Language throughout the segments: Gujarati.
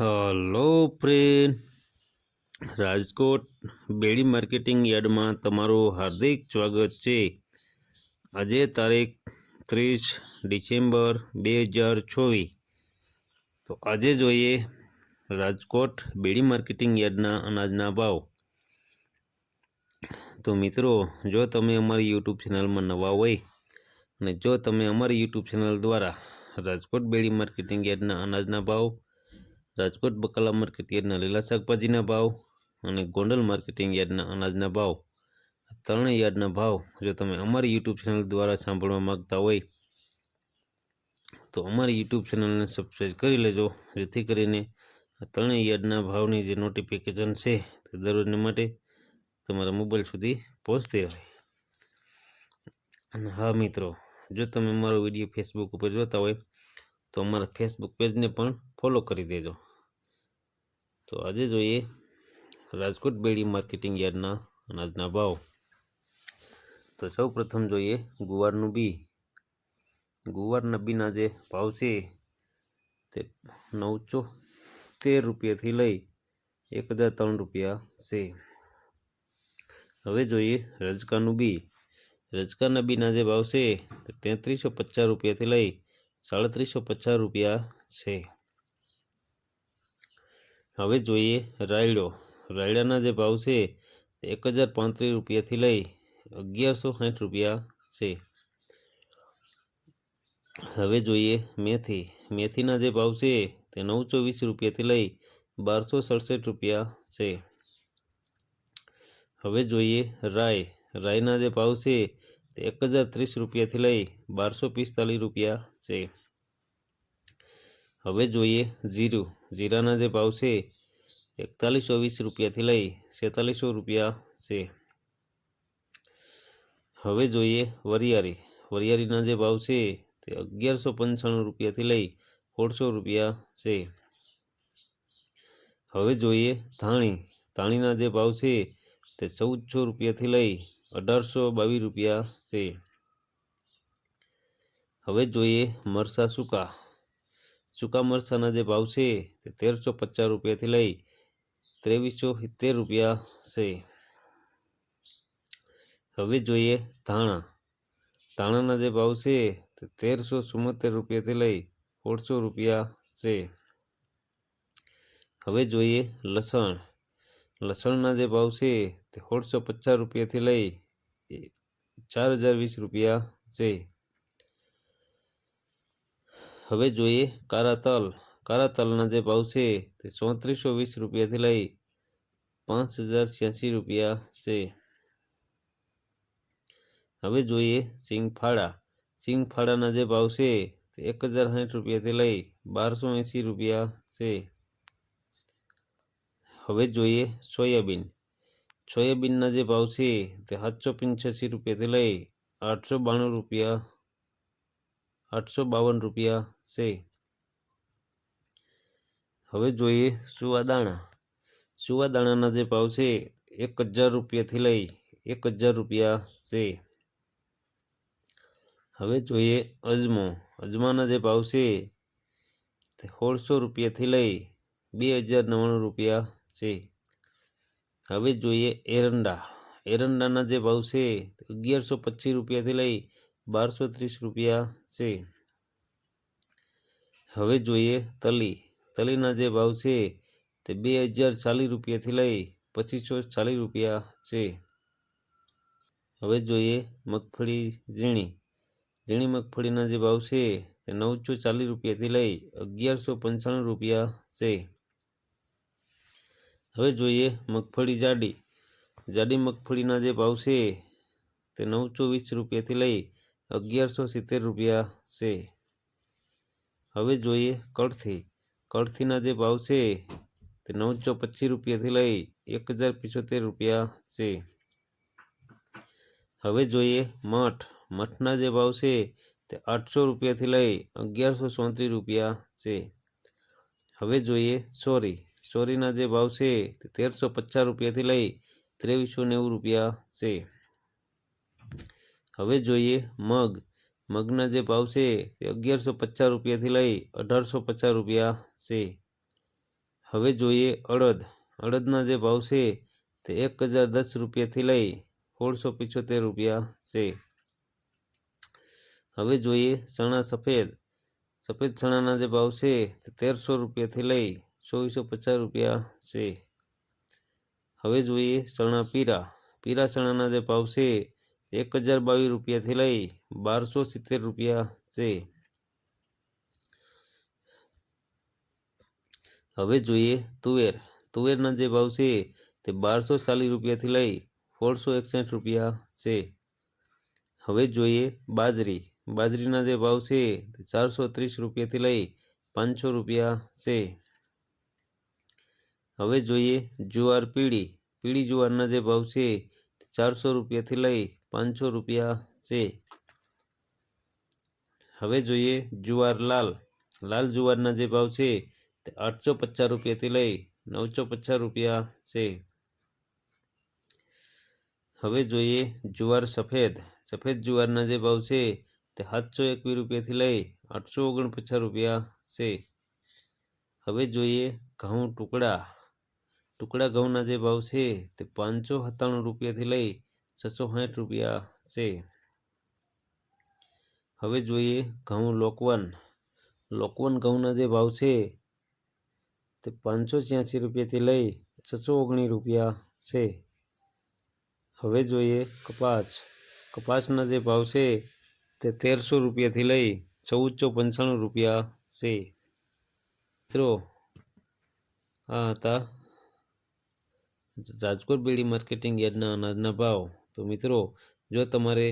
Hello friend Rajkot Bedi marketing યાર્ડમાં તમારું હાર્દિક સ્વાગત છે. આજે તારીખ ત્રીસ ડિસેમ્બર બે હજાર ચોવીસ. તો આજે જોઈએ રાજકોટ બેડી માર્કેટિંગ યાર્ડના અનાજના ભાવ. તો મિત્રો, જો તમે અમારી યુટ્યુબ ચેનલમાં નવા હોય અને જો તમે અમારી યુટ્યુબ ચેનલ દ્વારા રાજકોટ બેડી માર્કેટિંગ યાર્ડના અનાજના ભાવ રાજકોટ બકાલા માર્કેટ યાર્ડના લીલા શાકભાજીના ભાવ અને ગોંડલ માર્કેટિંગ યાર્ડના અનાજના ભાવ. ત્રણેય યાર્ડના ભાવ જો તમે અમારી યુટ્યુબ ચેનલ દ્વારા સાંભળવા માગતા હોય, તો અમારી યુટ્યુબ ચેનલને સબસ્ક્રાઈબ કરી લેજો, જેથી કરીને આ ત્રણેય યાર્ડના ભાવની જે નોટિફિકેશન છે, તે દરરોજને માટે તમારા મોબાઈલ સુધી પહોંચતી રહે. અને હા મિત્રો, જો તમે અમારો વીડિયો ફેસબુક ઉપર જોતા હોય, તો અમારા ફેસબુક પેજને પણ ફોલો કરી દેજો. તો આજે જોઈએ રાજકોટ બેડી માર્કેટિંગ યાર્ડના અનાજના ભાવ. તો સૌ પ્રથમ જોઈએ ગુવારનું બી. ગુવારના બીના જે ભાવ છે તે નવસો તેર રૂપિયાથી લઈ એક હજાર ત્રણ રૂપિયા છે. હવે જોઈએ રજકાનું બી. રજકાના બીના જે ભાવ છે તે તેત્રીસો પચાસ રૂપિયાથી લઈ સાડત્રીસો પચાસ રૂપિયા છે. હવે જોઈએ રાયડો. રાયડાના જે ભાવ છે એક હજાર પાંત્રીસ રૂપિયાથી લઈ અગિયારસો સાઠ રૂપિયા છે. હવે જોઈએ મેથી. મેથીના જે ભાવ છે તે નવસો વીસ રૂપિયાથી લઈ બારસો સડસઠ રૂપિયા છે. હવે જોઈએ રાય રાયના જે ભાવ છે તે એક હજાર ત્રીસ રૂપિયાથી લઈ બારસો પિસ્તાલીસ રૂપિયા છે. હવે જોઈએ જીરું. જીરાના જે ભાવ છે, એકતાલીસો વીસ રૂપિયાથી લઈ છેતાલીસો રૂપિયા છે. હવે જોઈએ વરિયાળી. વરિયાળીના જે ભાવ છે, તે અગિયારસો પંચાણું રૂપિયાથી લઈ સોળસો રૂપિયા છે. હવે જોઈએ ધાણી. ધાણીના જે ભાવ છે, તે ચૌદસો રૂપિયાથી લઈ અઢારસો બાવીસ રૂપિયા છે. હવે જોઈએ મરસા સૂકા. સૂકા મરચાના જે ભાવ છે તે તેરસો પચાસ રૂપિયાથી લઈ ત્રેવીસો સિત્તેર રૂપિયા છે. હવે જોઈએ ધાણા. ધાણાના જે ભાવ છે તે તેરસો ચુમ્મોતેર રૂપિયાથી લઈ સોળસો રૂપિયા છે. હવે જોઈએ લસણ. લસણના જે ભાવ છે તે સોળસો પચાસ રૂપિયાથી લઈ ચાર હજાર વીસ રૂપિયા છે. હવે જોઈએ કારાતલ. તલ કાળા તલના જે ભાવ છે તે ચોત્રીસો વીસ રૂપિયાથી લઈ પાંચ હજાર છ્યાસી રૂપિયા છે. હવે જોઈએ સિંગફાળા. સિંગફાળાના જે ભાવ છે તે એક હજાર સાઠ રૂપિયાથી લઈ બારસો એંસી રૂપિયા છે. હવે જોઈએ સોયાબીન. સોયાબીનના જે ભાવ છે તે સાતસો પંચ્યાસી રૂપિયાથી લઈ આઠસો બાણું રૂપિયા આઠસો બાવન રૂપિયા છે. હવે જોઈએ સુવાદાણા સુવાદાણાના જે ભાવ છે એક હજાર રૂપિયાથી લઈ એક હજાર રૂપિયા છે. હવે જોઈએ અજમો. અજમાના જે ભાવ છે સોળસો રૂપિયાથી લઈ બે હજાર નવ્વાણું રૂપિયા છે. હવે જોઈએ એરંડા. એરંડાના જે ભાવ છે અગિયારસો પચીસ રૂપિયાથી લઈ બારસો ત્રીસ રૂપિયા છે. હવે જોઈએ તલી. તલીના જે ભાવ છે તે બે હજાર ચાલીસ રૂપિયાથી લઈ પચીસો ચાલીસ રૂપિયા છે. હવે જોઈએ મગફળી ઝીણી. ઝીણી મગફળીના જે ભાવ છે તે નવસો ચાલીસ રૂપિયાથી લઈ અગિયારસો પંચાણું રૂપિયા છે. હવે જોઈએ મગફળી જાડી. જાડી મગફળીના જે ભાવ છે તે નવસો વીસ રૂપિયાથી લઈ અગિયારસો સિત્તેર રૂપિયા છે. હવે જોઈએ કળથી. કળથીના જે ભાવ છે તે નવસો પચીસ રૂપિયાથી લઈ એક હજાર પિચોતેર રૂપિયા છે. હવે જોઈએ મઠ. મઠના જે ભાવ છે તે આઠસો રૂપિયાથી લઈ અગિયારસો ચોત્રીસ રૂપિયા છે. હવે જોઈએ સોરી. સોરીના જે ભાવ છે તે તેરસો પચાસ રૂપિયાથી લઈ ત્રેવીસો નેવું રૂપિયા છે. હવે જોઈએ મગ. મગના જે ભાવ છે તે અગિયારસો પચાસ રૂપિયાથી લઈ અઢારસો પચાસ રૂપિયા છે. હવે જોઈએ અડદ. અડદના જે ભાવ છે તે એક હજાર દસ રૂપિયાથી લઈ સોળસો પિચોતેર રૂપિયા છે. હવે જોઈએ ચણા સફેદ. સફેદ ચણાના જે ભાવ છે તે તેરસો રૂપિયાથી લઈ ચોવીસો પચાસ રૂપિયા છે. હવે જોઈએ ચણા પીરા. પીરા ચણાના જે ભાવ છે એક હજાર બાવીસ રૂપિયાથી લઈ બારસો સિત્તેર રૂપિયા છે. હવે જોઈએ તુવેર. તુવેરના જે ભાવ છે તે બારસો ચાલીસ રૂપિયાથી લઈ સોળસો એકસઠ રૂપિયા છે. હવે જોઈએ બાજરી. બાજરીના જે ભાવ છે તે ચારસો ત્રીસ રૂપિયાથી લઈ પાંચસો રૂપિયા છે. હવે જોઈએ જુવાર પીળી. પીળી જુવારના જે ભાવ છે તે ચારસો રૂપિયાથી લઈ પાંચસો રૂપિયા છે. હવે જોઈએ જુવાર લાલ. લાલ જુવારના જે ભાવ છે તે આઠસો પચાસ રૂપિયાથી લઈ નવસો પચાસ રૂપિયા છે. હવે જોઈએ જુવાર સફેદ. સફેદ જુવારના જે ભાવ છે તે સાતસો એકવીસ રૂપિયાથી લઈ આઠસો ઓગણપચાસ રૂપિયા છે. હવે જોઈએ ઘઉં ટુકડા. ટુકડા ઘઉંના જે ભાવ છે તે પાંચસો સત્તાણું રૂપિયાથી લઈ છસો સાઠ રૂપિયા છે. હવે જોઈએ ઘઉં લોકવન. લોકવન ઘઉંના જે ભાવ છે તે પાંચસો છ્યાસી રૂપિયાથી લઈ છસો ઓગણીસ રૂપિયા છે. હવે જોઈએ કપાસ. કપાસના જે ભાવ છે તે તેરસો રૂપિયાથી લઈ ચૌદસો પંચાણું રૂપિયા છે. મિત્રો, આ હતા રાજકોટ બેડી માર્કેટિંગ યાર્ડના અનાજના ભાવ. તો મિત્રો, જો તમારે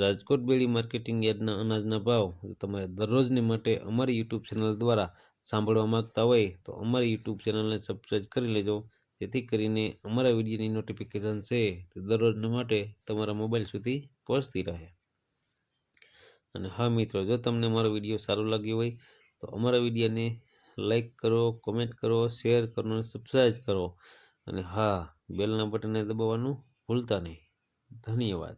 રાજકોટ બેડી માર્કેટિંગ યાર્ડના અનાજના ભાવ તમારે દરરોજને માટે અમારી યુટ્યુબ ચેનલ દ્વારા સાંભળવા માગતા હોય, તો અમારી યુટ્યુબ ચેનલને સબસ્ક્રાઈબ કરી લેજો. જેથી કરીને અમારા વિડીયોની નોટિફિકેશન છે તે દરરોજના માટે તમારા મોબાઈલ સુધી પહોંચતી રહે. અને હા મિત્રો, જો તમને મારો વીડિયો સારો લાગ્યો હોય, તો અમારા વિડીયોને લાઈક કરો કોમેન્ટ કરો શેર કરો અને સબસ્ક્રાઈબ કરો. અને હા, બેલના બટનને દબાવવાનું ભૂલતા નહીં. ધન્યવાદ.